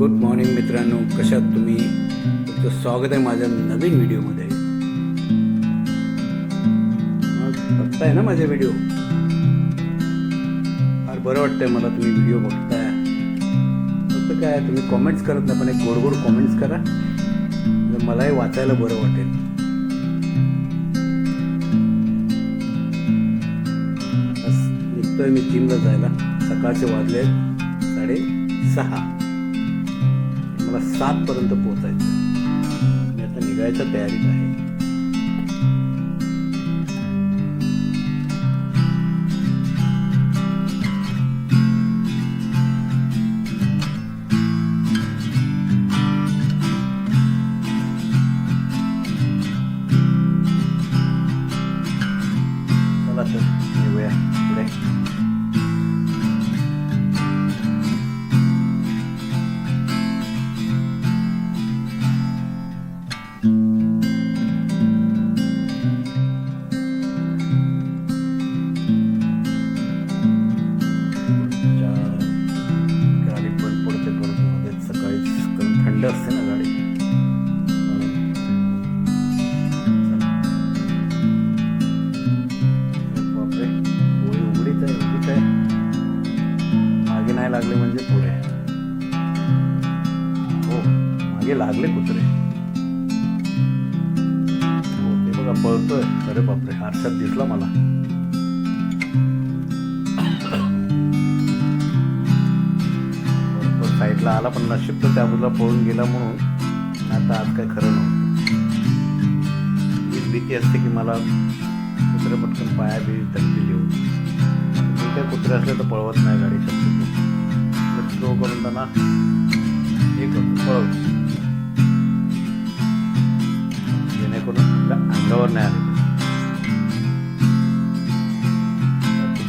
Good morning मित्रांनो. कशात तुम्ही? तुमचं स्वागत आहे माझ्या नवीन व्हिडिओमध्ये. बघताय ना माझे व्हिडिओ? फार बरं वाटतंय मला तुम्ही व्हिडिओ बघताय. फक्त काय तुम्ही कॉमेंट्स करत नाही पण एक गोड गोड कॉमेंट्स करा. म्हणजे मलाही वाचायला बरं वाटेल. निघतोय मी जिमला जायला. सकाळचे वाजले आहेत साडे सहा मला सातपर्यंत पोचायचं पोहोचायचं मी आता निघायच्या तयारीत आहे. साईडला आला पण नशीब तर त्या बाजूला पळून गेला म्हणून. आता आज काय खरं नव्हतं हीच भीती असते की मला कुत्रे पटकन पाया बी धरतील येऊन मी काय कुत्रे असले तर पळवत नाही गाडी शक्यतो. स्लो करून त्यांना हे करतो पळवतो. जेणेकरून आपल्या अंगावर नाही आले.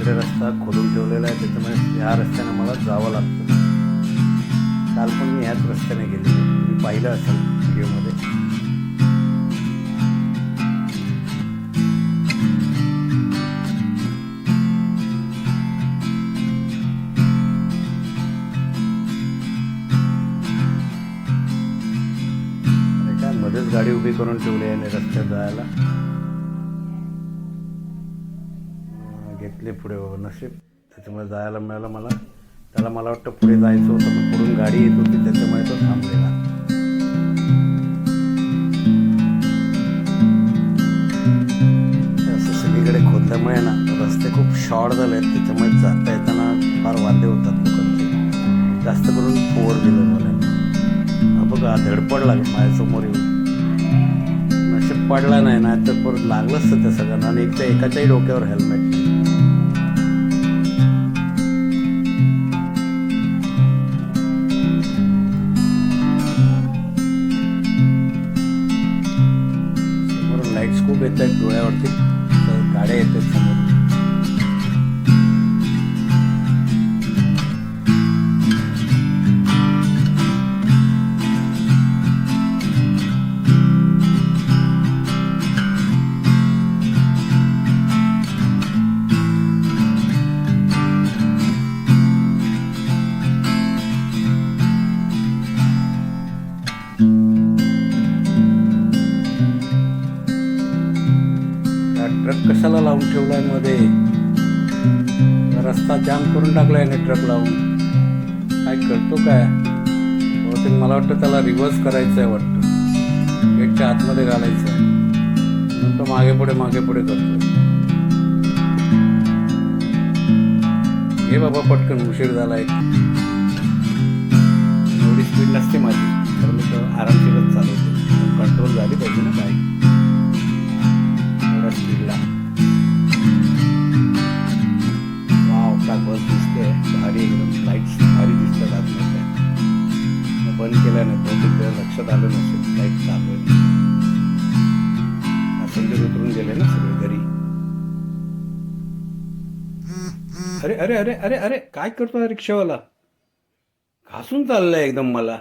रस्ता खोदून ठेवलेला आहे त्याच्यामुळे ह्या रस्त्याने मला जावं लागतं. काल पण मी ह्याच रस्त्याने गेले मी पाहिलं असेल व्हिडिओमध्ये. काय मध्येच गाडी उभी करून ठेवली आहे रस्त्यात जायला? घेतले घेतली पुढे बाबा नशीब. त्याच्यामुळे जायला मिळालं मला. त्याला मला वाटतं पुढे जायचं होतं पण पुढून गाडी येत होती त्याच्यामुळे तो थांबलेला. असं सगळीकडे खोदल्यामुळे ना रस्ते खूप शॉर्ट झाले आहेत त्याच्यामुळे जाता येताना फार वादे होतात लोकांचे. जास्त करून फोर व्हीलरवाल्यांना हा बघा धडपड लागेल माझ्यासमोर येऊन. नशीब पडला नाही ना तर परत लागलंच तर त्या सगळ्यांना आणि एक तर एकाच्याही डोक्यावर हेल्मेट. कशाला लावून ठेवलायमध्ये रस्ता जाम करून टाकलाय ना ट्रक लावून. काय करतो काय? बहुतेक मला वाटतं त्याला रिव्हर्स करायचं आहे वाटतं. गेटच्या आतमध्ये घालायचं आहे म्हणून तो मागे पुढे मागे पुढे करतोय. हे बाबा पटकन उशीर झाला एवढी स्पीड नसते माझी. तर मी तर आरामशीरच चालवतो. कंट्रोल झाली पाहिजे ना बाईक वाव बस दिसते भारी एकदम लाईट्स भारी दिसतात आतमध्ये. बंद केल्या नाही लक्षात आलं नसेल लाइट चालू पॅसेंजर उतरून गेले ना सगळे घरी. अरे अरे अरे अरे अरे काय करतो हा रिक्षावाला? घासून चाललाय एकदम मला.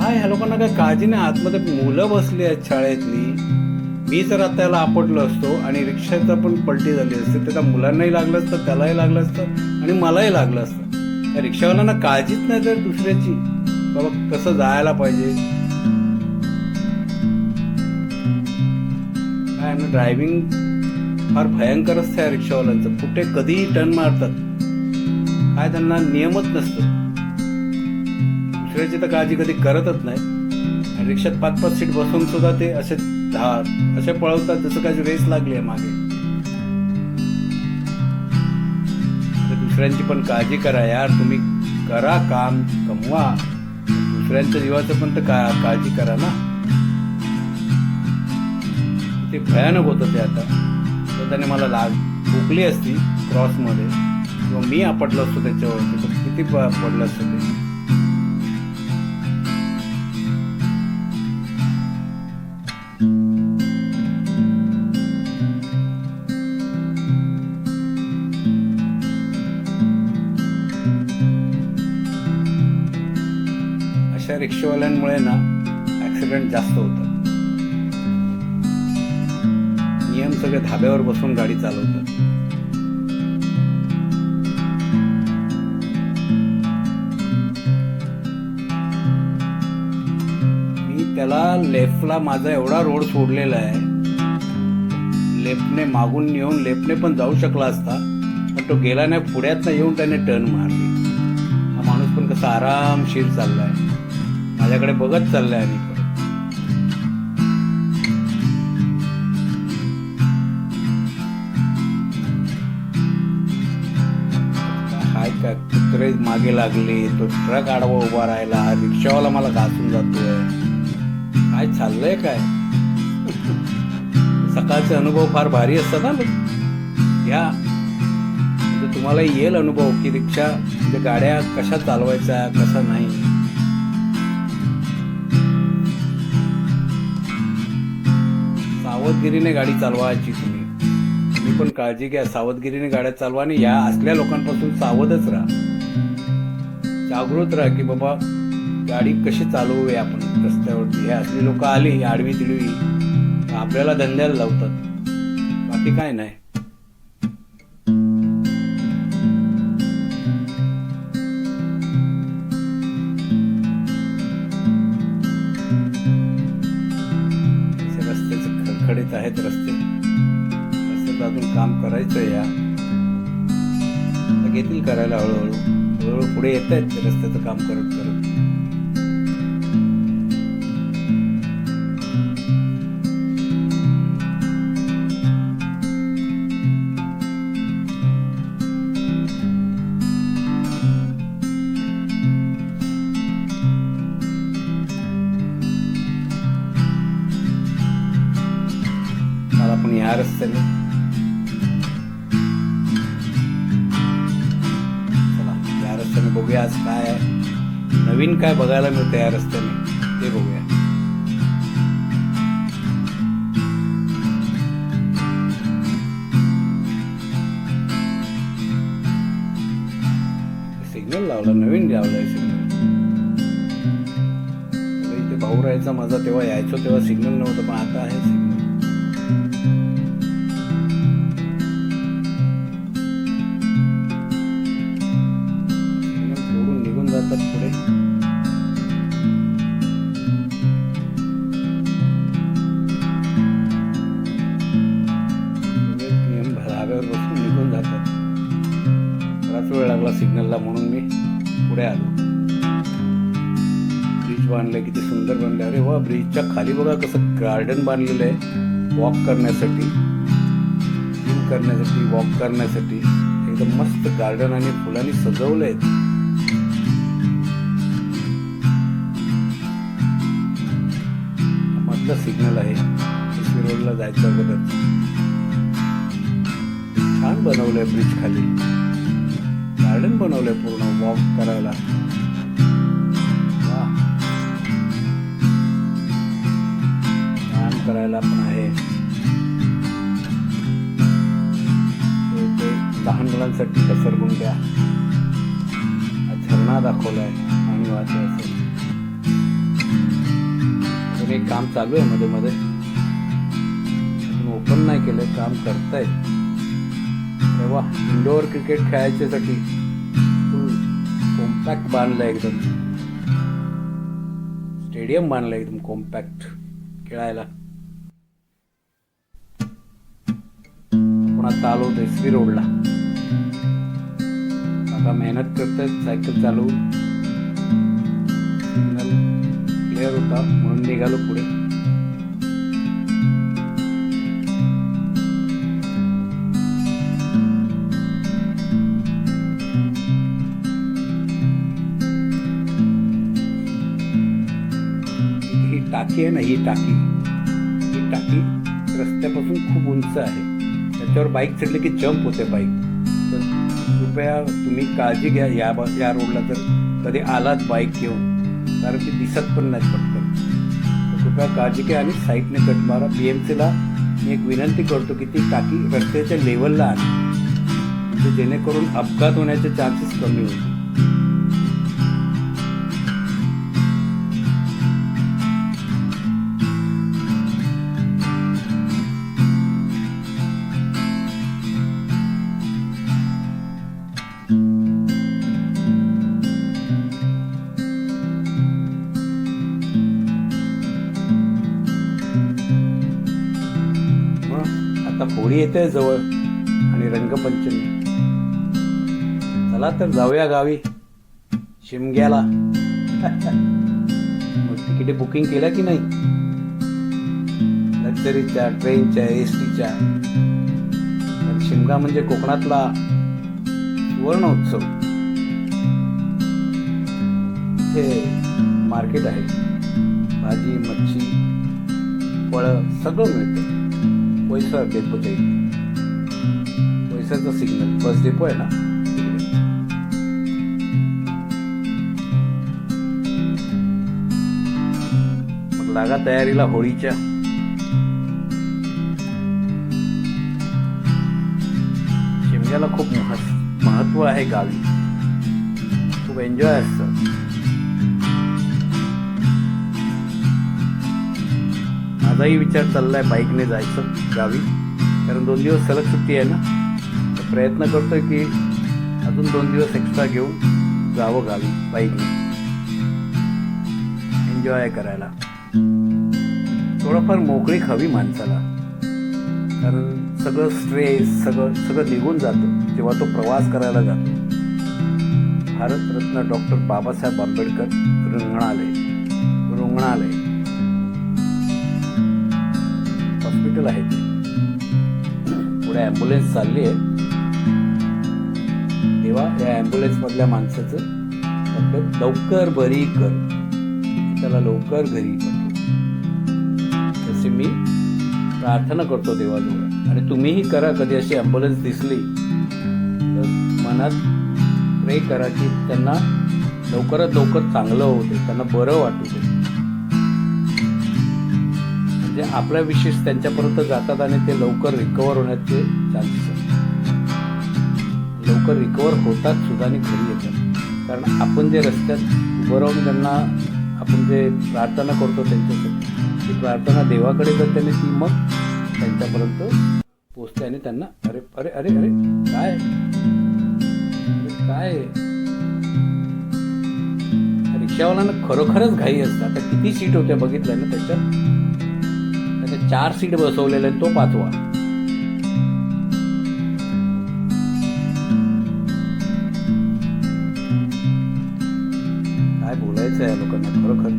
काय ह्या लोकांना काय काळजी नाही? आतमध्ये मुलं बसली आहेत शाळेतली. मी जर आता त्याला आपटलो असतो आणि रिक्षाचा पण पलटी झाली असते. त्याच्या मुलांनाही लागलं असतं त्यालाही लागलं असतं आणि मलाही लागलं असतं. त्या रिक्षावाल्यांना काळजीच नाही तर दुसऱ्याची. बाबा कसं जायला पाहिजे? काय ना ड्रायव्हिंग फार भयंकर असतं या रिक्षावाल्यांचं. कुठे कधीही टर्न मारतात. काय त्यांना नियमच नसतं. दुसऱ्याची तर काळजी कधी करतच नाही. आणि रिक्षात पाच पाच सीट बसून सुद्धा ते असे धार असे पळवतात जसं काही रेस लागली आहे मागे. तर दुसऱ्यांची पण काळजी करा यार तुम्ही करा काम कमवा. दुसऱ्यांच्या जीवाचं पण तर का काळजी करा ना. ते भयानक होतं ते आता. तर त्याने मला लाग भुकली असती क्रॉसमध्ये किंवा मी आपटलो असतो त्याच्यावरती किती पडलं असतं ते. रिक्षावाल्यांमुळे ना ऍक्सिडेंट जास्त होतात. नियम सगळे धाब्यावर बसून गाडी चालवतात. मी त्याला लेफ्टला माझा एवढा रोड सोडलेला आहे. लेफ्टने मागून येऊन लेफ्टने पण जाऊ शकला असता पण तो गेला नाही पुढ्यात येऊन त्याने टर्न मारली. हा माणूस पण कसा आरामशीर चाललाय. माझ्याकडे बघत चाललाय आणि काय हाय का? कुत्रे मागे लागले. तो ट्रक आडवा उभा राहिला. रिक्षावाला मला घासून जातोय. काय चाललंय काय? सकाळचे अनुभव फार भारी असतात ना. या. म्हणजे तुम्हाला येईल अनुभव की रिक्षा म्हणजे गाड्या कशा चालवायच्या कसा नाही. सावधगिरीने गाडी चालवायची तुम्ही. तुम्ही पण काळजी घ्या. सावधगिरीने गाड्या चालवा आणि या असल्या लोकांपासून सावधच राहा. जागृत राहा की बाबा गाडी कशी चालवूया आपण रस्त्यावरती. हे असली लोक आली आडवी तिडवी आपल्याला धंद्याला लावतात. बाकी काय नाही. खडखडीत आहेत रस्ते. रस्त्यात अजून काम करायचं या. घेतील करायला हळूहळू. हळूहळू पुढे येत आहेत ते रस्त्याचं काम करत करत. या बघूया आज काय आहे. नवीन काय बघायला मिळतं या रस्त्याने ते बघूया. सिग्नल लावला नवीन लावलाय सिग्नल इथे भाऊ राहायचा माझा तेव्हा यायचो तेव्हा सिग्नल नव्हतं पण आता आहे सिग्नल जातात पुढे. धाब्यावर बसून निघून जातात. बराच वेळ लागला सिग्नलला म्हणून मी पुढे आलो. ब्रिज बांधले किती सुंदर बनले अरे वा ब्रिजच्या खाली बघा कसं गार्डन बांधलेलं आहे. वॉक करण्यासाठी जिम करण्यासाठी वॉक करण्यासाठी. एकदम मस्त गार्डन आणि फुलांनी सजवलं आहे मधलं सिग्नल आहे? एसवी रोडला जायचं अगोदर. छान बनवलंय ब्रिज खाली. गार्डन बनवलंय पूर्ण वॉक करायला. छान करायला पण आहे. लहान मुलांसाठी घसरगुंड्या हा झरणा दाखवलाय. आणि वाहते असेल. अजून काम चालू आहे मध्ये मध्ये. ओपन नाही केलं काम करतायत तेव्हा इंडोअर क्रिकेट खेळायच्यासाठी कॉम्पॅक्ट बांधला एकदम. स्टेडियम बांधलं एकदम कॉम्पॅक्ट खेळायला. आपण आता आलो होतो एस रोडला आता मेहनत करतायत सायकल चालवून क्लिअर होता म्हणून निघालो पुढे. ही टाकी आहे ना ही टाकी. ही टाकी रस्त्यापासून खूप उंच आहे. त्याच्यावर बाईक चढली की जंप होते बाईक तर कृपया तुम्ही काळजी घ्या या या रोडला जर कधी आलात बाईक घेऊन. कारण ती दिसत पण नाही पटकन. तर कृपया काळजी घ्या आणि साईडने कट मारा. बी एम सीला मी एक विनंती करतो की ती टाकी रस्त्याच्या लेवलला आणा. म्हणजे जेणेकरून अपघात होण्याचे चान्सेस कमी होतील. होळी येते जवळ आणि रंगपंचमी. चला तर जाऊया गावी शिमग्याला. मग तिकिटे बुकिंग केल्या की नाही? लक्झरीच्या ट्रेनच्या एस टीच्या शिमगा म्हणजे कोकणातला सुवर्ण उत्सव हे मार्केट आहे. भाजी मच्छी फळं सगळं मिळतं. पैसा डेपोच्या इथे पैशाचं सिग्नल बस डेपो आहे ना मग लागा तयारीला होळीच्या शिमग्याला खूप महत्त्व आहे गावी खूप एन्जॉय असतं माझाही विचार चाललाय बाईकने जायचं गावी. कारण दोन दिवस सलग सुट्टी आहे ना. तर प्रयत्न करतो की अजून दोन दिवस एक्स्ट्रा घेऊन जावं गावी बाईकने. एन्जॉय करायला. थोडंफार मोकळीक हवी माणसाला. कारण सगळं स्ट्रेस सगळं सगळं निघून जातं. जेव्हा तो प्रवास करायला जातो. भारतरत्न डॉक्टर बाबासाहेब आंबेडकर रुग्णालय. रुग्णालय. हॉस्पिटल आहे. पुढे ॲम्ब्युलन्स चालली आहे. तेव्हा या ॲम्ब्युलन्स मधल्या माणसाचं तब्येत लवकर बरी कर. त्याला लवकर घरी तसे मी प्रार्थना करतो देवाजवळ. आणि तुम्हीही करा कधी अशी ॲम्ब्युलन्स दिसली तर मनात प्रे करा की त्यांना लवकरात लवकर चांगलं होऊ त्यांना बरं वाटू दे. म्हणजे आपल्या विशेष त्यांच्यापर्यंत जातात आणि ते लवकर रिकवर होण्याचे चान्सेस असतात. लवकर रिकवर होतात सुद्धा आणि घरी येतात. कारण आपण जे रस्त्यात उभं राहून त्यांना आपण जे प्रार्थना करतो त्यांच्यासाठी ती प्रार्थना देवाकडे जर त्यांनी ती मग त्यांच्यापर्यंत पोचते आणि त्यांना अरे अरे अरे अरे काय? काय? रिक्षावाल्यांना खरोखरच घाई असतात. आता किती सीट होत्या बघितल्या ना त्याच्यात? चार सीट बसवलेले आहेत, तो पाचवा. काय बोलायचं आहे या लोकांना? खरोखर.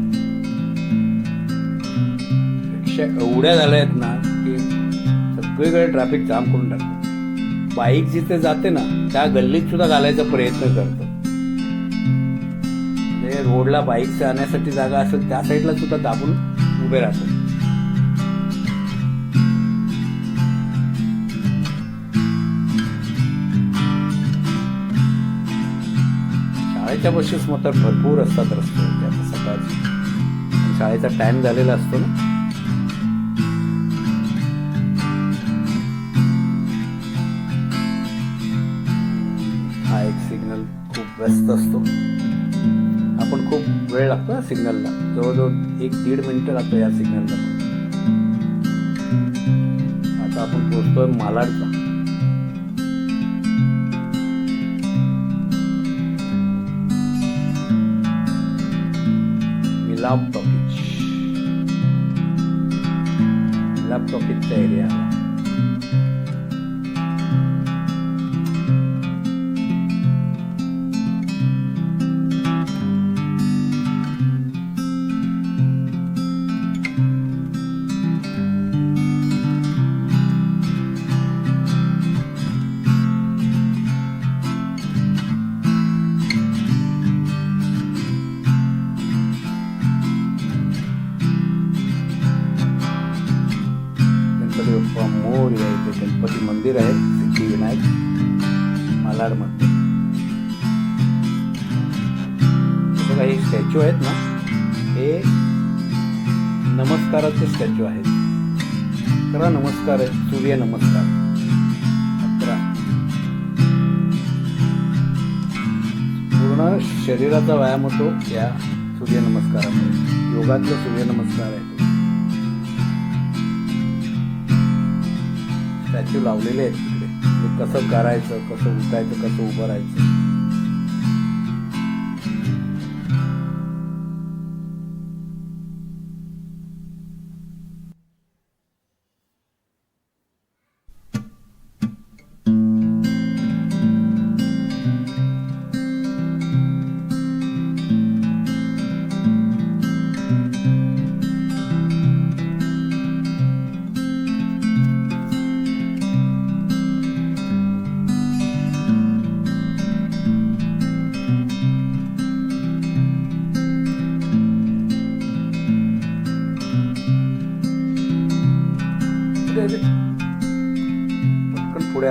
रिक्षा एवढ्या झाल्या आहेत ना की सगळीकडे ट्रॅफिक जाम करून टाकतात बाईक जिथे जाते ना त्या गल्लीत सुद्धा घालायचा प्रयत्न करतो. म्हणजे रोडला बाईक जाण्यासाठी जागा असेल त्या साईडला सुद्धा दाबून उभे राहतात शाळेच्या बसेस मात्र भरपूर असतात रस्त्यावरती आता सकाळची. शाळेचा टाइम झालेला असतो ना. हा एक सिग्नल खूप व्यस्त असतो. आपण खूप वेळ लागतो ना सिग्नलला जवळजवळ एक दीड मिनिटं लागतो या सिग्नलला आता आपण पोहोचतोय मालाडचा laptop laptop ethereum. हे नमस्काराचे स्टॅच्यू आहेत. अकरा नमस्कार आहे सूर्य नमस्कार. अकरा पूर्ण शरीराचा व्यायाम होतो या सूर्यनमस्कारामुळे योगातलं सूर्यनमस्कार आहे स्टॅच्यू लावलेले आहेत तिकडे. कसं करायचं कसं उठायचं कसं उभं राहायचं?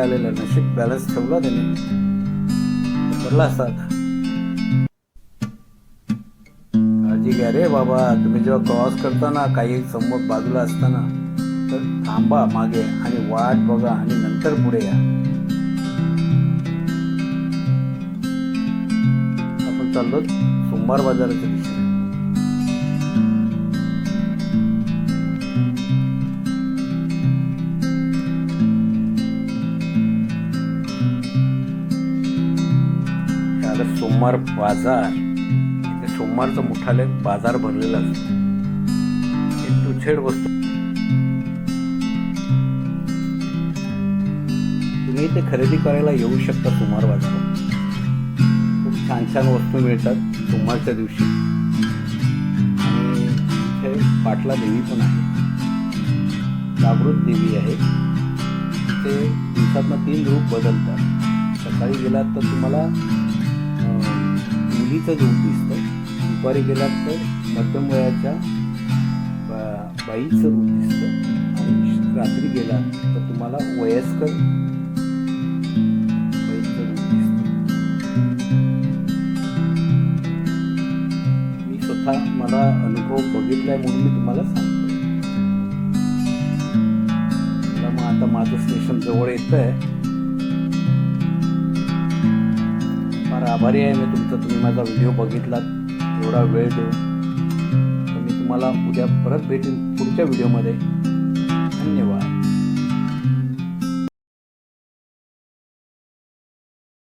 आलेलं नशीब बॅलन्स ठेवला त्याने. करला असता काळजी घ्या रे बाबा. तुम्ही जेव्हा क्रॉस करताना काही समोर बाजूला असताना तर थांबा मागे आणि वाट बघा आणि नंतर पुढे या. आपण चाललो सोमवार बाजाराच्या सोमवार बाजार. इथे सोमवारचं मोठाले बाजार भरलेला असतो. हे तुछेड वस्तू. तुम्ही इथे खरेदी करायला येऊ शकता सोमवार बाजारात खूप छान छान वस्तू मिळतात सोमवारच्या दिवशी. आणि इथे पाटला देवी पण आहे. जागृत देवी आहे. ते दिवसातनं तीन रूप बदलतात. सकाळी गेलात तर तुम्हाला मुलीचं रूप दिसतं. दुपारी गेलात तर मध्यम वयाच्या बा- बाईचं रूप दिसतं. आणि रात्री गेलात तर तुम्हाला वयस्कर बाईचं रूप दिसतं. मी स्वतः मला अनुभव बघितलाय म्हणून मी तुम्हाला सांगतो मग आता माझं स्टेशन जवळ येत आहे आभारी आहे मी तुमचा तुम्ही माझा व्हिडिओ बघितलात. एवढा वेळ देऊन. तर मी तुम्हाला उद्या परत भेटेन पुढच्या व्हिडिओमध्ये